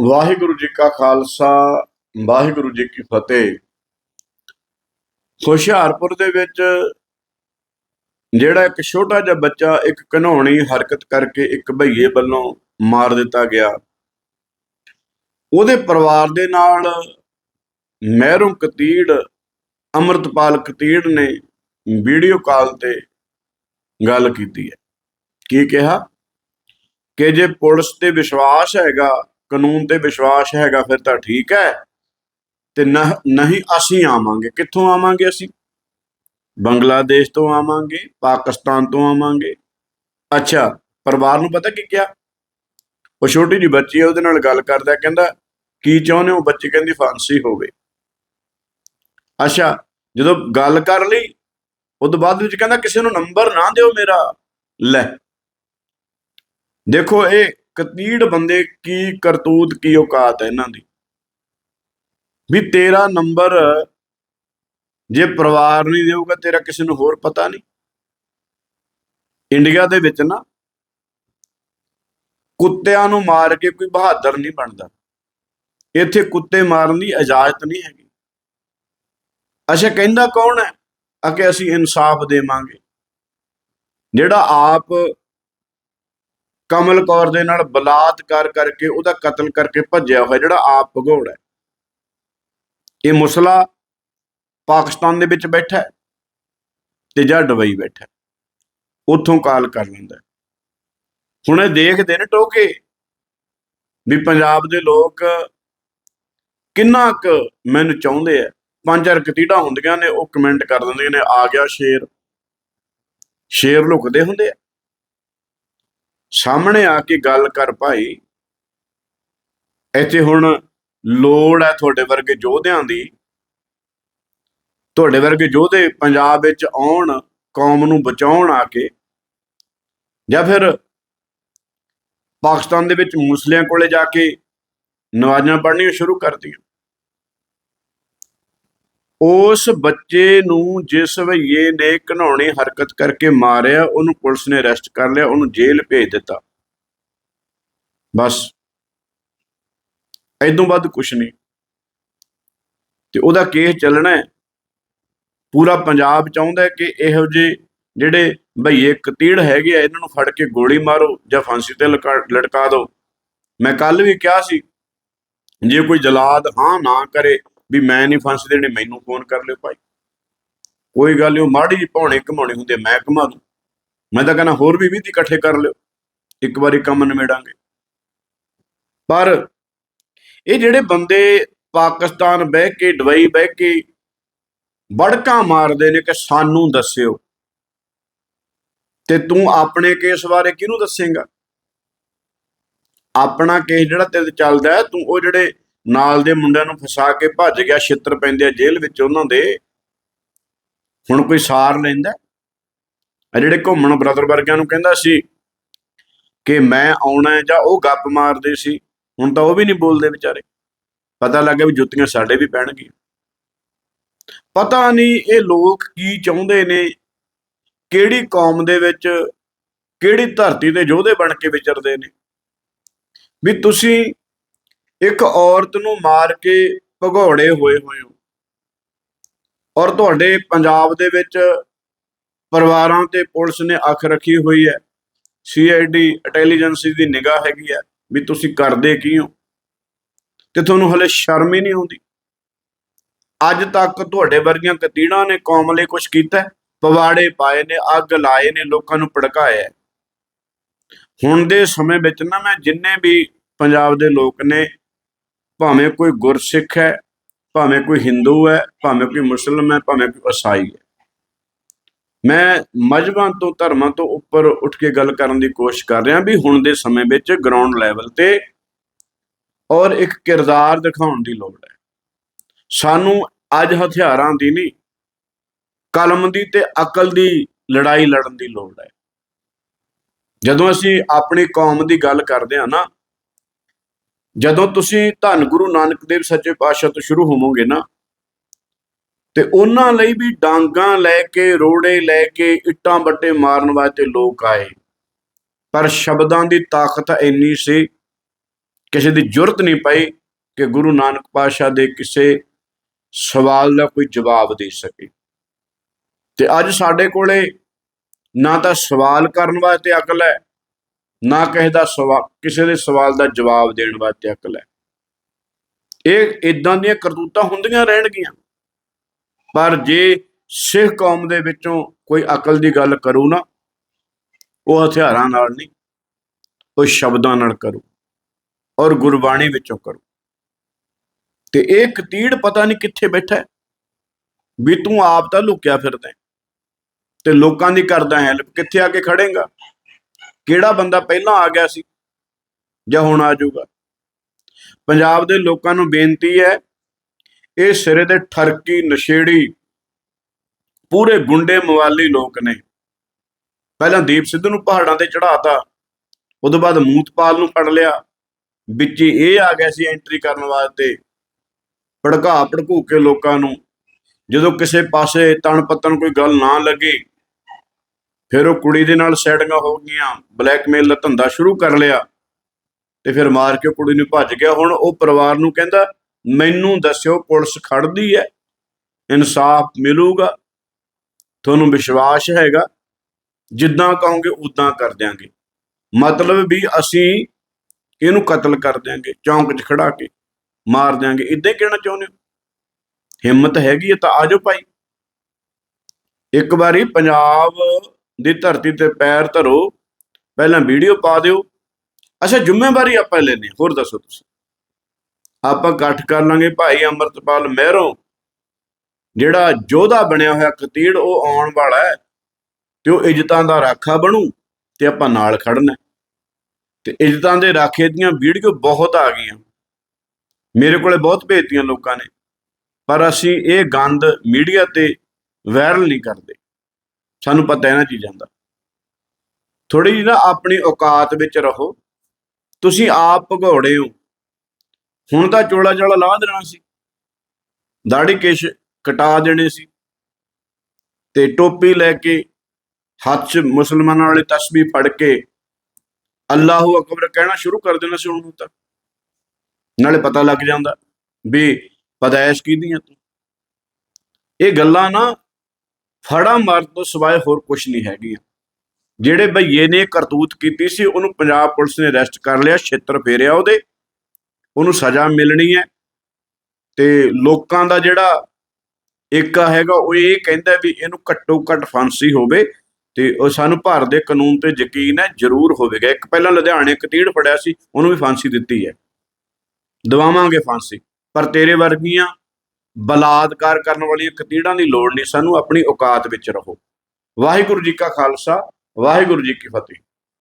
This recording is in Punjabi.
ਵਾਹਿਗੁਰੂ ਜੀ ਕਾ ਖਾਲਸਾ, ਵਾਹਿਗੁਰੂ ਜੀ ਕੀ ਫਤਿਹ। ਹੁਸ਼ਿਆਰਪੁਰ ਦੇ ਵਿੱਚ ਜਿਹੜਾ ਇੱਕ ਛੋਟਾ ਜਿਹਾ ਬੱਚਾ, ਇੱਕ ਘਨੌਣੀ ਹਰਕਤ ਕਰਕੇ ਇੱਕ ਭਈਏ ਵੱਲੋਂ ਮਾਰ ਦਿੱਤਾ ਗਿਆ। ਉਹਦੇ ਪਰਿਵਾਰ ਦੇ ਨਾਲ ਮਹਿਰੂ ਕਤੀੜ, ਅਮਰਤਪਾਲ ਕਤੀੜ ਨੇ ਵੀਡੀਓ ਕਾਲ ਤੇ ਗੱਲ ਕੀਤੀ ਹੈ। ਕੀ ਕਿਹਾ? ਕਿ ਜੇ ਪੁਲਿਸ ਤੇ ਵਿਸ਼ਵਾਸ ਹੈਗਾ ਕਾਨੂੰਨ ਤੇ ਵਿਸ਼ਵਾਸ ਹੈਗਾ, ਫਿਰ ਤਾਂ ਠੀਕ ਹੈ। ਤੇ ਨਹੀਂ ਅਸੀਂ ਆਵਾਂਗੇ। ਕਿੱਥੋਂ ਆਵਾਂਗੇ ਅਸੀਂ? ਬੰਗਲਾਦੇਸ਼ ਤੋਂ ਆਵਾਂਗੇ, ਪਾਕਿਸਤਾਨ ਤੋਂ ਆਵਾਂਗੇ। ਅੱਛਾ, ਪਰਿਵਾਰ ਨੂੰ ਪਤਾ ਕੀ ਕਿਹਾ? ਉਹ ਛੋਟੀ ਜੀ ਬੱਚੀ ਹੈ ਉਹਦੇ ਨਾਲ ਗੱਲ ਕਰਦਾ, ਕਹਿੰਦਾ, ਕੀ ਚਾਹੁੰਦੇ ਹੋ? ਬੱਚੀ ਕਹਿੰਦੀ, ਫਾਂਸੀ ਹੋਵੇ। ਅੱਛਾ, ਜਦੋਂ ਗੱਲ ਕਰ ਲਈ, ਉਹ ਤੋਂ ਬਾਅਦ ਵਿੱਚ ਕਹਿੰਦਾ, ਕਿਸੇ ਨੂੰ ਨੰਬਰ ਨਾ ਦਿਓ ਮੇਰਾ। ਲੈ। ਦੇਖੋ, ਇਹ ਕਤੀੜ ਬੰਦੇ ਕੀ ਕਰਤੂਤ, ਕੀ ਔਕਾਤ ਹੈ ਇਹਨਾਂ ਦੀ? ਵੀ ਤੇਰਾ ਨੰਬਰ ਜੇ ਪਰਿਵਾਰ ਨਹੀਂ ਦੇਊਗਾ, ਤੇਰਾ ਕਿਸੇ ਨੂੰ ਹੋਰ ਪਤਾ ਨਹੀਂ। ਇੰਡੀਆ ਦੇ ਵਿੱਚ ਨਾ ਕੁੱਤਿਆਂ ਨੂੰ ਮਾਰ ਕੇ ਕੋਈ ਬਹਾਦਰ ਨਹੀਂ ਬਣਦਾ। ਇੱਥੇ ਕੁੱਤੇ ਮਾਰਨ ਦੀ ਇਜਾਜ਼ਤ ਨਹੀਂ ਹੈਗੀ। ਅੱਛਾ, ਕਹਿੰਦਾ ਕੌਣ ਹੈ? ਅਕੇ ਅਸੀਂ ਇਨਸਾਫ ਦੇਵਾਂਗੇ। ਜਿਹੜਾ ਆਪ ਕਮਲ ਕੌਰ ਦੇ ਨਾਲ ਬਲਾਤਕਾਰ ਕਰਕੇ ਉਹਦਾ ਕਤਲ ਕਰਕੇ ਭੱਜਿਆ ਹੋਇਆ ਜਿਹੜਾ ਆਪ ਭਗੌੜ ਹੈ। ਇਹ ਮੁਸਲਾ ਪਾਕਿਸਤਾਨ ਦੇ ਵਿੱਚ ਬੈਠਾ ਹੈ ਤੇ ਜਾਂ ਦੁਬਈ ਬੈਠਾ ਉੱਥੋਂ ਕਾਲ ਕਰ ਲੈਂਦਾ ਹੁਣ ਇਹ ਦੇਖਦੇ ਨੇ ਟੋਕੇ ਵੀ ਪੰਜਾਬ ਦੇ ਲੋਕ ਕਿੰਨਾ ਕੁ ਮੈਨੂੰ ਚਾਹੁੰਦੇ ਆ। ਪੰਜ ਚਾਰ ਹੁੰਦੀਆਂ ਨੇ, ਉਹ ਕਮੈਂਟ ਕਰ ਦਿੰਦੀਆਂ ਨੇ, ਆ ਗਿਆ ਸ਼ੇਰ। ਸ਼ੇਰ ਲੁਕਦੇ ਹੁੰਦੇ ਆ। ਸਾਹਮਣੇ ਆ ਕੇ ਗੱਲ ਕਰ ਭਾਈ। ਇੱਥੇ ਹੁਣ ਲੋੜ ਹੈ ਤੁਹਾਡੇ ਵਰਗੇ ਯੋਧਿਆਂ ਦੀ। ਤੁਹਾਡੇ ਵਰਗੇ ਯੋਧੇ ਪੰਜਾਬ ਵਿੱਚ ਆਉਣ, ਕੌਮ ਨੂੰ ਬਚਾਉਣ ਆ ਕੇ। ਜਾਂ ਫਿਰ ਪਾਕਿਸਤਾਨ ਦੇ ਵਿੱਚ ਮੁਸਲਿਆਂ ਕੋਲੇ ਜਾ ਕੇ ਨਵਾਜ਼ਾਂ ਪੜ੍ਹਨੀਆਂ ਸ਼ੁਰੂ ਕਰਤੀਆਂ ਉਸ ਬੱਚੇ ਨੂੰ ਜਿਸ ਭਈਏ ਨੇ ਘਨੌਣੀ ਹਰਕਤ ਕਰਕੇ ਮਾਰਿਆ, ਉਹਨੂੰ ਪੁਲਿਸ ਨੇ ਅਰੈਸਟ ਕਰ ਲਿਆ, ਉਹਨੂੰ ਜੇਲ੍ਹ ਭੇਜ ਦਿੱਤਾ। ਬਸ। ਐਦੋਂ ਵੱਧ ਕੁਝ ਨਹੀਂ। ਤੇ ਉਹਦਾ ਕੇਸ ਚੱਲਣਾ ਹੈ। ਪੂਰਾ ਪੰਜਾਬ ਚਾਹੁੰਦਾ ਕਿ ਇਹੋ ਜਿਹੇ ਜਿਹੜੇ ਭਈਏ ਕਤੀੜ ਹੈਗੇ ਆ, ਇਹਨਾਂ ਨੂੰ ਫੜ ਕੇ ਗੋਲੀ ਮਾਰੋ ਜਾਂ ਫਾਂਸੀ ਤੇ ਲਟਕਾ ਲਟਕਾ ਦਿਓ। ਮੈਂ ਕੱਲ ਵੀ ਕਿਹਾ ਸੀ, ਜੇ ਕੋਈ ਜਲਾਦ ਹਾਂ ਨਾ ਕਰੇ ਵੀ ਮੈਂ ਨਹੀਂ ਫਾਂਸੀ ਦੇਣੀ, ਮੈਨੂੰ ਫੋਨ ਕਰ ਲਿਓ ਭਾਈ। ਕੋਈ ਗੱਲ ਨਹੀਂ ਉਹ ਮਾੜੀ ਜੀ ਭੌਣੇ ਘਮਾਉਣੇ ਹੁੰਦੇ ਮੈਂ ਘਮਾ ਦੂੰ। ਮੈਂ ਤਾਂ ਕਹਿੰਦਾ ਹੋਰ ਵੀ 20 ਦੀ ਇਕੱਠੇ ਕਰ ਲਿਓ, ਇੱਕ ਵਾਰੀ ਕੰਮ ਨਿਬੇੜਾਂਗੇ। ਪਰ ਇਹ ਜਿਹੜੇ ਬੰਦੇ ਪਾਕਿਸਤਾਨ ਬਹਿ ਕੇ, ਦੁਬਈ ਬਹਿ ਕੇ ਬੜਕਾਂ ਮਾਰਦੇ ਨੇ ਕਿ ਸਾਨੂੰ ਦੱਸਿਓ, ਤੇ ਤੂੰ ਆਪਣੇ ਕੇਸ ਬਾਰੇ ਕਿਹਨੂੰ ਦੱਸੇਗਾ? ਆਪਣਾ ਕੇਸ ਜਿਹੜਾ ਤੇਰੇ ਤੇ ਚੱਲਦਾ ਤੂੰ ਉਹ ਜਿਹੜੇ ਨਾਲ ਦੇ ਮੁੰਡਿਆਂ ਨੂੰ ਫਸਾ ਕੇ ਭੱਜ ਗਿਆ, ਛਿੱਤਰ ਪੈਂਦੇ ਆ ਜੇਲ੍ਹ ਵਿੱਚ ਉਹਨਾਂ ਦੇ। ਹੁਣ ਕੋਈ ਸਾਰ ਲੈਂਦਾ ਆ ਜਿਹੜੇ ਘੁੰਮਣ ਬ੍ਰਦਰ ਵਰਗਿਆਂ ਨੂੰ ਕਹਿੰਦਾ ਸੀ ਕਿ ਮੈਂ ਆਉਣਾ ਜਾਂ ਉਹ ਗੱਪ ਮਾਰਦੇ ਸੀ, ਹੁਣ ਤਾਂ ਉਹ ਵੀ ਨਹੀਂ ਬੋਲਦੇ ਵਿਚਾਰੇ। ਪਤਾ ਲੱਗਾ ਵੀ ਜੁੱਤੀਆਂ ਸਾਡੇ ਵੀ ਪੈਣਗੀਆਂ। ਪਤਾ ਨਹੀਂ ਇਹ ਲੋਕ ਕੀ ਚਾਹੁੰਦੇ ਨੇ, ਕਿਹੜੀ ਕੌਮ ਦੇ ਵਿੱਚ, ਕਿਹੜੀ ਧਰਤੀ ਦੇ ਯੋਧੇ ਬਣ ਕੇ ਵਿਚਰਦੇ ਨੇ। ਵੀ ਤੁਸੀਂ ਇੱਕ ਔਰਤ ਨੂੰ ਮਾਰ ਕੇ ਭਗੌੜੇ ਹੋਏ ਹੋਏ ਹੋ। ਔਰ ਤੁਹਾਡੇ ਪੰਜਾਬ ਦੇ ਵਿੱਚ ਪਰਿਵਾਰਾਂ ਤੇ ਪੁਲਿਸ ਨੇ ਅੱਖ ਰੱਖੀ ਹੋਈ ਹੈ। ਸੀਆਈਡੀ ਇੰਟੈਲੀਜੈਂਸੀ ਦੀ ਨਿਗਾਹ ਹੈਗੀ ਹੈ ਵੀ ਤੁਸੀਂ ਕਰਦੇ ਕੀ ਹੋ। ਤੇ ਤੁਹਾਨੂੰ ਹਲੇ ਸ਼ਰਮ ਹੀ ਨਹੀਂ ਆਉਂਦੀ। ਅੱਜ ਤੱਕ ਤੁਹਾਡੇ ਵਰਗੀਆਂ ਕਤੀੜਾਂ ਨੇ ਕੌਮ ਲਈ ਕੁਝ ਕੀਤਾ ਹੈ? ਪਵਾੜੇ ਪਾਏ ਨੇ, ਅੱਗ ਲਾਏ ਨੇ, ਲੋਕਾਂ ਨੂੰ ਭੜਕਾਇਆ ਹੁਣ ਦੇ ਸਮੇਂ ਵਿੱਚ ਨਾ ਮੈਂ ਜਿੰਨੇ ਵੀ ਪੰਜਾਬ ਦੇ ਲੋਕ ਨੇ ਭਾਵੇਂ ਕੋਈ ਗੁਰਸਿੱਖ ਹੈ, ਭਾਵੇਂ ਕੋਈ ਹਿੰਦੂ ਹੈ, ਭਾਵੇਂ ਕੋਈ ਮੁਸਲਮਾਨ ਹੈ, ਭਾਵੇਂ ਕੋਈ ਈਸਾਈ ਹੈ। ਮੈਂ ਮਜ਼ਹਬਾਂ ਤੋਂ, ਧਰਮਾਂ ਤੋਂ ਉੱਪਰ ਉੱਠ ਕੇ ਗੱਲ ਕਰਨ ਦੀ ਕੋਸ਼ਿਸ਼ ਕਰ ਰਿਹਾ ਵੀ ਹੁਣ ਦੇ ਸਮੇਂ ਵਿੱਚ ਗਰਾਊਂਡ ਲੈਵਲ ਤੇ ਔਰ ਇੱਕ ਕਿਰਦਾਰ ਦਿਖਾਉਣ ਦੀ ਲੋੜ ਹੈ। ਸਾਨੂੰ ਅੱਜ ਹਥਿਆਰਾਂ ਦੀ ਨਹੀਂ, ਕਲਮ ਦੀ ਤੇ ਅਕਲ ਦੀ ਲੜਾਈ ਲੜਨ ਦੀ ਲੋੜ ਹੈ। ਜਦੋਂ ਅਸੀਂ ਆਪਣੀ ਕੌਮ ਦੀ ਗੱਲ ਕਰਦੇ ਹਾਂ ਨਾ ਜਦੋਂ ਤੁਸੀਂ ਧੰਨ ਗੁਰੂ ਨਾਨਕ ਦੇਵ ਸੱਚੇ ਪਾਤਸ਼ਾਹ ਤੋਂ ਸ਼ੁਰੂ ਹੋਵੋਗੇ ਨਾ, ਤੇ ਉਹਨਾਂ ਲਈ ਵੀ ਡਾਂਗਾਂ ਲੈ ਕੇ, ਰੋੜੇ ਲੈ ਕੇ, ਇੱਟਾਂ ਬੱਟੇ ਮਾਰਨ ਵਾਸਤੇ ਲੋਕ ਆਏ। ਪਰ ਸ਼ਬਦਾਂ ਦੀ ਤਾਕਤ ਇੰਨੀ ਸੀ, ਕਿਸੇ ਦੀ ਜੁਰਤ ਨਹੀਂ ਪਈ ਕਿ ਗੁਰੂ ਨਾਨਕ ਪਾਤਸ਼ਾਹ ਦੇ ਕਿਸੇ ਸਵਾਲ ਦਾ ਕੋਈ ਜਵਾਬ ਦੇ ਸਕੇ। ਤੇ ਅੱਜ ਸਾਡੇ ਕੋਲੇ ਨਾ ਤਾਂ ਸਵਾਲ ਕਰਨ ਵਾਸਤੇ ਅਕਲ ਹੈ ਨਾ ਕਿਸੇ ਦਾ ਸਵਾਲ ਕਿਸੇ ਦੇ ਸਵਾਲ ਦਾ ਜਵਾਬ ਦੇਣ ਵਾਸਤੇ ਅਕਲ ਹੈ। ਇਹ ਇਦਾਂ ਦੀਆਂ ਕਰਤੂਤਾਂ ਹੁੰਦੀਆਂ ਰਹਿਣਗੀਆਂ। ਪਰ ਜੇ ਸਿੱਖ ਕੌਮ ਦੇ ਵਿੱਚੋਂ ਕੋਈ ਅਕਲ ਦੀ ਗੱਲ ਕਰੂ ਨਾ, ਉਹ ਹਥਿਆਰਾਂ ਨਾਲ ਨਹੀਂ, ਉਹ ਸ਼ਬਦਾਂ ਨਾਲ ਕਰੂ ਔਰ ਗੁਰਬਾਣੀ ਵਿੱਚੋਂ ਕਰੂ। ਤੇ ਇਹ ਕਤੀੜ ਪਤਾ ਨਹੀਂ ਕਿੱਥੇ ਬੈਠਾ ਹੈ, ਵੀ ਤੂੰ ਆਪ ਤਾਂ ਲੁਕਿਆ ਫਿਰਦਾ ਤੇ ਲੋਕਾਂ ਦੀ ਕਰਦਾ ਹੈਲਪ ਕਿੱਥੇ ਆ ਕੇ ਖੜੇਗਾ? ਕਿਹੜਾ ਬੰਦਾ ਪਹਿਲਾਂ ਆ ਗਿਆ ਸੀ ਜਾਂ ਹੁਣ ਆ ਜਾਊਗਾ? ਪੰਜਾਬ ਦੇ ਲੋਕਾਂ ਨੂੰ ਬੇਨਤੀ ਹੈ, ਇਹ ਸਿਰੇ ਦੇ ਠਰਕੀ ਨਸ਼ੇੜੀ ਪੂਰੇ ਗੁੰਡੇ ਮਵਾਲੀ ਲੋਕ ਨੇ। ਪਹਿਲਾਂ ਦੀਪ ਸਿੱਧੂ ਨੂੰ ਪਹਾੜਾਂ ਤੇ ਚੜਾਤਾ ਉਦੋਂ ਬਾਅਦ ਮੂਤਪਾਲ ਨੂੰ ਫੜ ਲਿਆ। ਵਿੱਚ ਇਹ ਆ ਗਿਆ ਸੀ ਐਂਟਰੀ ਕਰਨ ਵਾਸਤੇ, ਭੜਕਾ ਭੜਕੂ ਕੇ ਲੋਕਾਂ ਨੂੰ। ਜਦੋਂ ਕਿਸੇ ਪਾਸੇ ਤਣ ਪੱਤਨ ਕੋਈ ਗੱਲ ਨਾ ਲੱਗੀ ਫਿਰ ਉਹ ਕੁੜੀ ਦੇ ਨਾਲ ਸੈਟਿੰਗਾਂ ਹੋ ਗਈਆਂ, ਬਲੈਕਮੇਲ ਦਾ ਧੰਦਾ ਸ਼ੁਰੂ ਕਰ ਲਿਆ। ਤੇ ਫਿਰ ਮਾਰ ਕੇ ਕੁੜੀ ਨੂੰ ਭੱਜ ਗਿਆ। ਹੁਣ ਉਹ ਪਰਿਵਾਰ ਨੂੰ ਕਹਿੰਦਾ, ਮੈਨੂੰ ਦੱਸਿਓ, ਪੁਲਿਸ ਖੜਦੀ ਹੈ, ਇਨਸਾਫ ਮਿਲੂਗਾ, ਤੁਹਾਨੂੰ ਵਿਸ਼ਵਾਸ ਹੈਗਾ, ਜਿੱਦਾਂ ਕਹੋਗੇ ਉਦਾਂ ਕਰ ਦਿਆਂਗੇ। ਮਤਲਬ ਵੀ ਅਸੀਂ ਇਹਨੂੰ ਕਤਲ ਕਰ ਦਿਆਂਗੇ, ਚੌਂਕ 'ਚ ਖੜਾ ਕੇ ਮਾਰ ਦਿਆਂਗੇ। ਇਦਾਂ ਹੀ ਕਹਿਣਾ ਚਾਹੁੰਦੇ ਹੋ? ਹਿੰਮਤ ਹੈਗੀ ਹੈ ਤਾਂ ਆਜੋ ਭਾਈ। ਇੱਕ ਵਾਰੀ ਪੰਜਾਬ ਦੀ ਧਰਤੀ ਤੇ ਪੈਰ ਧਰੋ, ਪਹਿਲਾਂ ਵੀਡੀਓ ਪਾ ਦਿਓ। ਅੱਛਾ, ਜ਼ਿੰਮੇਵਾਰੀ ਆਪਾਂ ਲੈਣੀ ਹੋਰ ਦੱਸੋ ਤੁਸੀਂ। ਆਪਾਂ ਇਕੱਠ ਕਰ ਲਾਂਗੇ ਭਾਈ ਅੰਮ੍ਰਿਤਪਾਲ ਮਹਿਰੋਂ, ਜਿਹੜਾ ਯੋਧਾ ਬਣਿਆ ਹੋਇਆ ਕਤੀੜ, ਉਹ ਆਉਣ ਵਾਲਾ ਹੈ ਤੇ ਉਹ ਇੱਜ਼ਤਾਂ ਦਾ ਰਾਖਾ ਬਣੂ ਤੇ ਆਪਾਂ ਨਾਲ ਖੜਨਾ ਤੇ ਇੱਜ਼ਤਾਂ ਦੇ ਰਾਖੇ ਦੀਆਂ ਵੀਡੀਓ ਬਹੁਤ ਆ ਗਈਆਂ। ਮੇਰੇ ਕੋਲੇ ਬਹੁਤ ਭੇਜਤੀਆਂ ਲੋਕਾਂ ਨੇ, ਪਰ ਅਸੀਂ ਇਹ ਗੰਦ ਮੀਡੀਆ ਤੇ ਵਾਇਰਲ ਨਹੀਂ ਕਰਦੇ। ਸਾਨੂੰ ਪਤਾ ਇਹਨਾਂ ਚੀਜ਼ਾਂ ਦਾ। ਥੋੜੀ ਜਿਹੀ ਨਾ ਆਪਣੀ ਔਕਾਤ ਵਿੱਚ ਰਹੋ। ਤੁਸੀਂ ਆਪ ਭਗੌੜੇ ਹੋ। ਹੁਣ ਤਾਂ ਚੋਲਾ ਚਾਲਾ ਲਾਹ ਦੇਣਾ ਸੀ। ਦਾੜੀ ਕੇਸ਼ ਕਟਾ ਦੇਣੇ ਸੀ। ਤੇ ਟੋਪੀ ਲੈ ਕੇ ਹੱਥ 'ਚ ਮੁਸਲਮਾਨਾਂ ਵਾਲੀ ਤਸਬੀਹ ਫੜ ਕੇ ਅੱਲਾਹੂ ਅਕਬਰ ਕਹਿਣਾ ਸ਼ੁਰੂ ਕਰ ਦੇਣਾ ਸੀ ਹੁਣ ਤਾਂ। ਨਾਲੇ ਪਤਾ ਲੱਗ ਜਾਂਦਾ ਵੀ ਪਦਾਇਸ਼ ਕੀਦੀਆਂ ਤੂੰ। ਇਹ ਗੱਲਾਂ ਨਾ ਫੜਾ ਮਾਰ ਤੋਂ ਸਿਵਾਏ ਹੋਰ ਕੁਝ ਨਹੀਂ ਹੈਗੀਆਂ ਜਿਹੜੇ ਭਈਏ ਨੇ ਕਰਤੂਤ ਕੀਤੀ ਸੀ, ਉਹਨੂੰ ਪੰਜਾਬ ਪੁਲਿਸ ਨੇ ਅਰੈਸਟ ਕਰ ਲਿਆ, ਛੇਤਰ ਫੇਰਿਆ ਉਹਦੇ। ਉਹਨੂੰ ਸਜ਼ਾ ਮਿਲਣੀ ਹੈ। ਤੇ ਲੋਕਾਂ ਦਾ ਜਿਹੜਾ ਏਕਾ ਹੈਗਾ, ਉਹ ਇਹ ਕਹਿੰਦਾ ਵੀ ਇਹਨੂੰ ਘੱਟੋ ਘੱਟ ਫਾਂਸੀ ਹੋਵੇ ਤੇ ਉਹ ਸਾਨੂੰ ਭਾਰਤ ਦੇ ਕਾਨੂੰਨ ਤੇ ਯਕੀਨ ਹੈ, ਜ਼ਰੂਰ ਹੋਵੇਗਾ। ਇੱਕ ਪਹਿਲਾਂ ਲੁਧਿਆਣੇ ਕਤੀੜ ਫੜਿਆ ਸੀ, ਉਹਨੂੰ ਵੀ ਫਾਂਸੀ ਦਿੱਤੀ ਹੈ। ਦਵਾਵਾਂਗੇ ਫਾਂਸੀ। ਪਰ ਤੇਰੇ ਵਰਗੀਆਂ ਬਲਾਤਕਾਰ ਕਰਨ ਵਾਲੀਆਂ ਕਤੀੜਾਂ ਦੀ ਲੋੜ ਨਹੀਂ, ਸਾਨੂੰ ਆਪਣੀ ਔਕਾਤ ਵਿੱਚ ਰਹੋ। ਵਾਹਿਗੁਰੂ ਜੀ ਕਾ ਖਾਲਸਾ, ਵਾਹਿਗੁਰੂ ਜੀ ਕੀ ਫਤਿਹ।